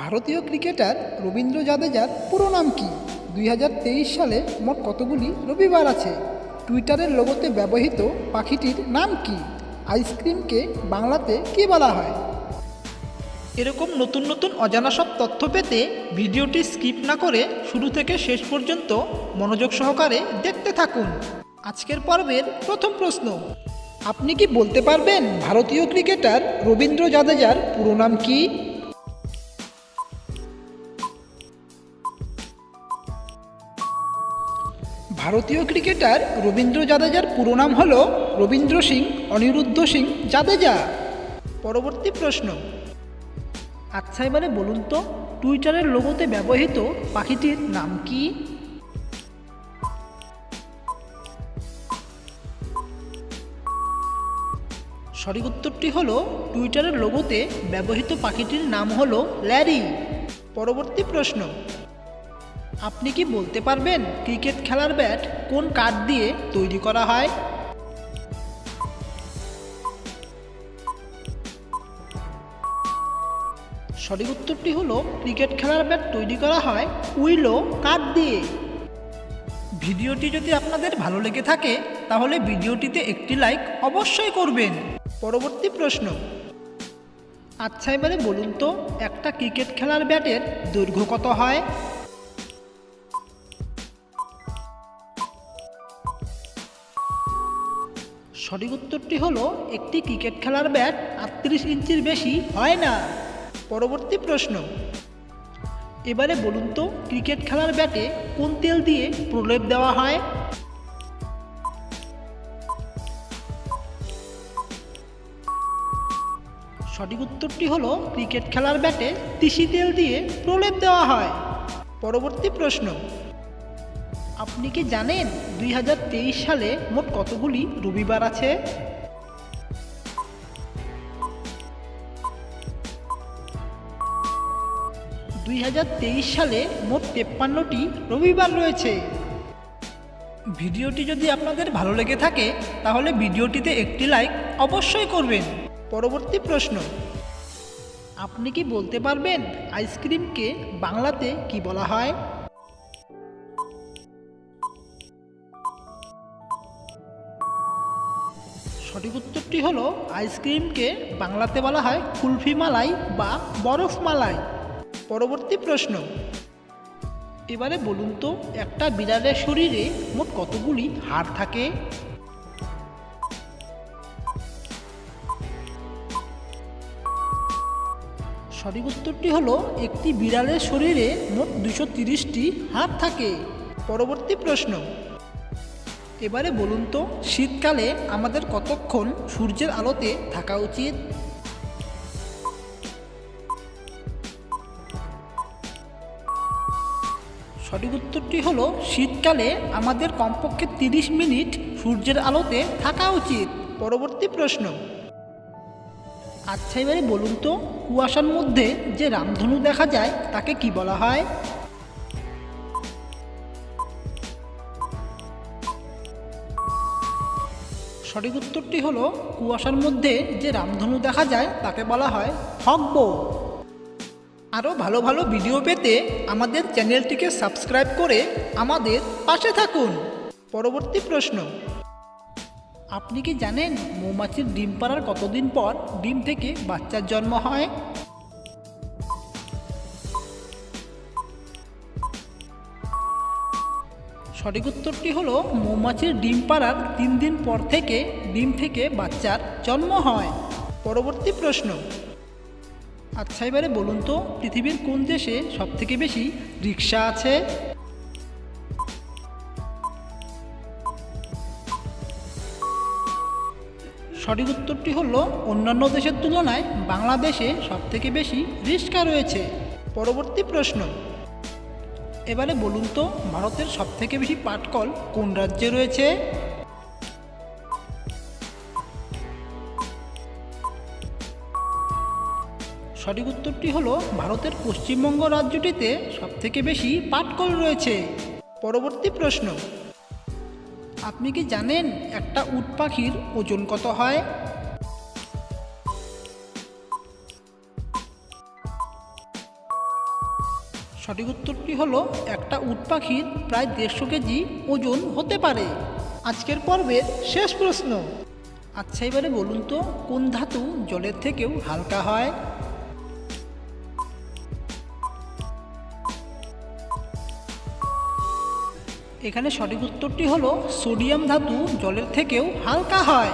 ভারতীয় ক্রিকেটার রবীন্দ্র জাদেজার পুরো নাম কি? দুই হাজার তেইশ সালে মোট কতগুলি রবিবার আছে? টুইটারের লোগোতে ব্যবহৃত পাখিটির নাম কি? আইসক্রিমকে বাংলাতে কী বলা হয়? এরকম নতুন নতুন অজানা সব তথ্য পেতে ভিডিওটি স্কিপ না করে শুরু থেকে শেষ পর্যন্ত মনোযোগ সহকারে দেখতে থাকুন। আজকের পর্বের প্রথম প্রশ্ন, আপনি কি বলতে পারবেন ভারতীয় ক্রিকেটার রবীন্দ্র জাদেজার পুরো নাম কি? ভারতীয় ক্রিকেটার রবীন্দ্র জাদেজার পুরো নাম হল রবীন্দ্র সিং অনিরুদ্ধ সিং জাদেজা। পরবর্তী প্রশ্ন। আচ্ছা এবারে বলুন তো, টুইটারের লোগোতে ব্যবহৃত পাখিটির নাম কি? সঠিক উত্তরটি হলো, টুইটারের লোগোতে ব্যবহৃত পাখিটির নাম হলো ল্যারি। পরবর্তী প্রশ্ন। আপনি কি বলতে পারবেন ক্রিকেট খেলার ব্যাট কোন কাঠ দিয়ে তৈরি করা হয়? সঠিক উত্তরটি হলো, ক্রিকেট খেলার ব্যাট তৈরি করা হয় উইলো কাঠ দিয়ে। ভিডিওটি যদি আপনাদের ভালো লেগে থাকে, তাহলে ভিডিওটিতে একটি লাইক অবশ্যই করবেন। পরবর্তী প্রশ্ন। আচ্ছা এবারে বলুন তো, একটা ক্রিকেট খেলার ব্যাটের দৈর্ঘ্য কত হয়? সঠিক উত্তরটি হলো, একটি ক্রিকেট খেলার ব্যাট আটত্রিশ ইঞ্চির বেশি হয় না। পরবর্তী প্রশ্ন। এবারে বলুন তো, ক্রিকেট খেলার ব্যাটে কোন তেল দিয়ে প্রলেপ দেওয়া হয়? সঠিক উত্তরটি হলো, ক্রিকেট খেলার ব্যাটে তিসি তেল দিয়ে প্রলেপ দেওয়া হয়। পরবর্তী প্রশ্ন। আপনি কি জানেন দুই হাজার তেইশ সালে মোট কতগুলি রবিবার আছে? দুই হাজার তেইশ সালে মোট তেপ্পান্নটি রবিবার রয়েছে। ভিডিওটি যদি আপনাদের ভালো লেগে থাকে, তাহলে ভিডিওটিতে একটি লাইক অবশ্যই করবেন। পরবর্তী প্রশ্ন, আপনি কি বলতে পারবেন আইসক্রিমকে বাংলাতে কি বলা হয়? সঠিক উত্তরটি হলো আইসক্রিমকে বাংলাতে বলা হয় কুলফি মালাই বা বরফ মালাই। পরবর্তী প্রশ্ন। এবারে বলুন তো, একটা বিড়ালের শরীরে মোট কতগুলি হাড় থাকে? সঠিক উত্তরটি হলো, একটি বিড়ালের শরীরে মোট দুশো তিরিশটি হাড় থাকে। পরবর্তী প্রশ্ন। এবারে বলুন তো, শীতকালে আমাদের কতক্ষণ সূর্যের আলোতে থাকা উচিত? সঠিক উত্তরটি হলো, শীতকালে আমাদের কমপক্ষে তিরিশ মিনিট সূর্যের আলোতে থাকা উচিত। পরবর্তী প্রশ্ন। আচ্ছা এবারে বলুন তো, কুয়াশার মধ্যে যে রামধনু দেখা যায়, তাকে কি বলা হয়? সঠিক উত্তরটি হলো, কুয়াশার মধ্যে যে রামধনু দেখা যায়, তাকে বলা হয় হকব। আরও ভালো ভালো ভিডিও পেতে আমাদের চ্যানেলটিকে সাবস্ক্রাইব করে আমাদের পাশে থাকুন। পরবর্তী প্রশ্ন। আপনি কি জানেন মৌমাছির ডিম পাড়ার কতদিন পর ডিম থেকে বাচ্চার জন্ম হয়? সঠিক উত্তরটি হলো মৌমাছির ডিম পাড়ার তিন দিন পর থেকে ডিম থেকে বাচ্চার জন্ম হয়। পরবর্তী প্রশ্ন। আচ্ছা এবারে বলুন তো, পৃথিবীর কোন দেশে সবথেকে বেশি রিক্সা আছে? সঠিক উত্তরটি হলো, অন্যান্য দেশের তুলনায় বাংলাদেশে সবথেকে বেশি রিক্সা রয়েছে। পরবর্তী প্রশ্ন। এবারে বলুন তো, ভারতের সবথেকে বেশি পাটকল কোন রাজ্যে রয়েছে? সঠিক উত্তরটি হলো, ভারতের পশ্চিমবঙ্গ রাজ্যটিতে সবথেকে বেশি পাটকল রয়েছে। পরবর্তী প্রশ্ন, আপনি কি জানেন একটা উট পাখির ওজন কত হয়? সঠিক উত্তরটি হলো, একটা উট পাখির প্রায় দেড়শো কেজি ওজন হতে পারে। আজকের পর্বের শেষ প্রশ্ন। আচ্ছা এবারে বলুন তো, কোন ধাতু জলের থেকেও হালকা হয়? এখানে সঠিক উত্তরটি হলো, সোডিয়াম ধাতু জলের থেকেও হালকা হয়।